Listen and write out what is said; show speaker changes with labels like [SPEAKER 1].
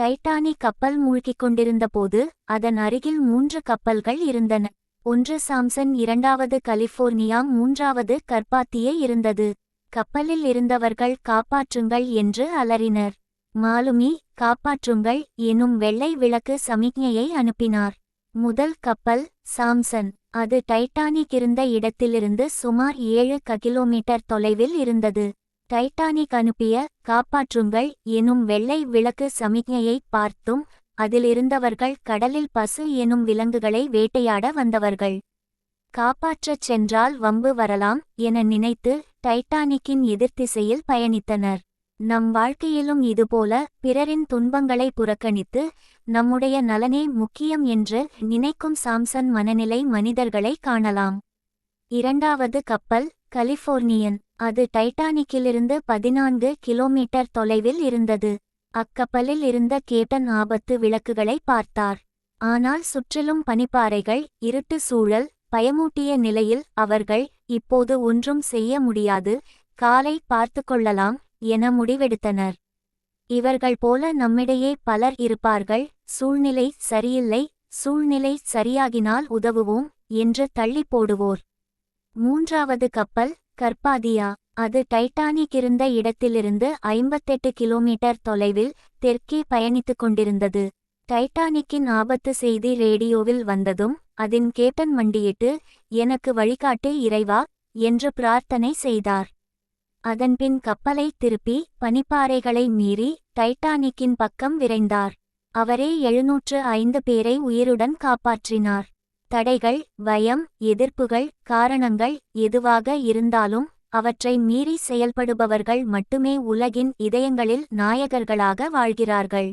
[SPEAKER 1] Titanic கப்பல் மூழ்கிக் கொண்டிருந்தபோது அதன் அருகில் மூன்று கப்பல்கள் இருந்தன. ஒன்று சாம்சன் இரண்டாவது கலிஃபோர்னியா மூன்றாவது கர்பாத்தியே இருந்தது. கப்பலில் இருந்தவர்கள் காப்பாற்றுங்கள் என்று அலறினர். மாலுமி காப்பாற்றுங்கள் எனும் வெள்ளை விளக்கு சமிக்ஞையை அனுப்பினார். முதல் கப்பல் சாம்சன். அது டைட்டானிக் இருந்த இடத்திலிருந்து சுமார் ஏழு க கிலோமீட்டர் தொலைவில் இருந்தது. டைட்டானிக் அனுப்பிய காப்பாற்றுங்கள் எனும் வெள்ளை விளக்கு சமிக்ஞையை பார்த்தும் அதிலிருந்தவர்கள் கடலில் பசு எனும் விலங்குகளை வேட்டையாட வந்தவர்கள். காப்பாற்றச் சென்றால் வம்பு வரலாம் என நினைத்து டைட்டானிக்கின் எதிர்த்திசையில் பயணித்தனர். நம் வாழ்க்கையிலும் இதுபோல பிறரின் துன்பங்களை புறக்கணித்து நம்முடைய நலனே முக்கியம் என்று நினைக்கும் சாம்சன் மனநிலை மனிதர்களை காணலாம். இரண்டாவது கப்பல் கலிஃபோர்னியன். அது டைட்டானிக்கிலிருந்து பதினான்கு கிலோமீட்டர் தொலைவில் இருந்தது. அக்கப்பலில் இருந்த கேப்டன் ஆபத்து விளக்குகளை பார்த்தார். ஆனால் சுற்றிலும் பனிப்பாறைகள் இருட்டு சூழல் பயமூட்டிய நிலையில் அவர்கள் இப்போது ஒன்றும் செய்ய முடியாது காலை பார்த்து கொள்ளலாம் என முடிவெடுத்தனர். இவர்கள் போல நம்மிடையே பலர் இருப்பார்கள் சூழ்நிலை சரியில்லை சூழ்நிலை சரியாகினால் உதவுவோம் என்று தள்ளி போடுவோர். மூன்றாவது கப்பல் கர்பாதியா அது டைட்டானிக் இருந்த இடத்திலிருந்து ஐம்பத்தெட்டு கிலோமீட்டர் தொலைவில் தெற்கே பயணித்துக் கொண்டிருந்தது. டைட்டானிக்கின் ஆபத்து செய்தி ரேடியோவில் வந்ததும் அதன் கேப்டன் மண்டியிட்டு எனக்கு வழிகாட்டு இறைவா என்று பிரார்த்தனை செய்தார். அதன்பின் கப்பலை திருப்பி பனிப்பாறைகளை மீறி டைட்டானிக்கின் பக்கம் விரைந்தார். அவரே எழுநூற்று ஐந்து பேரை உயிருடன் காப்பாற்றினார். தடைகள் பயம் எதிர்ப்புகள் காரணங்கள் எதுவாக இருந்தாலும் அவற்றை மீறி செயல்படுபவர்கள் மட்டுமே உலகின் இதயங்களில் நாயகர்களாக வாழ்கிறார்கள்.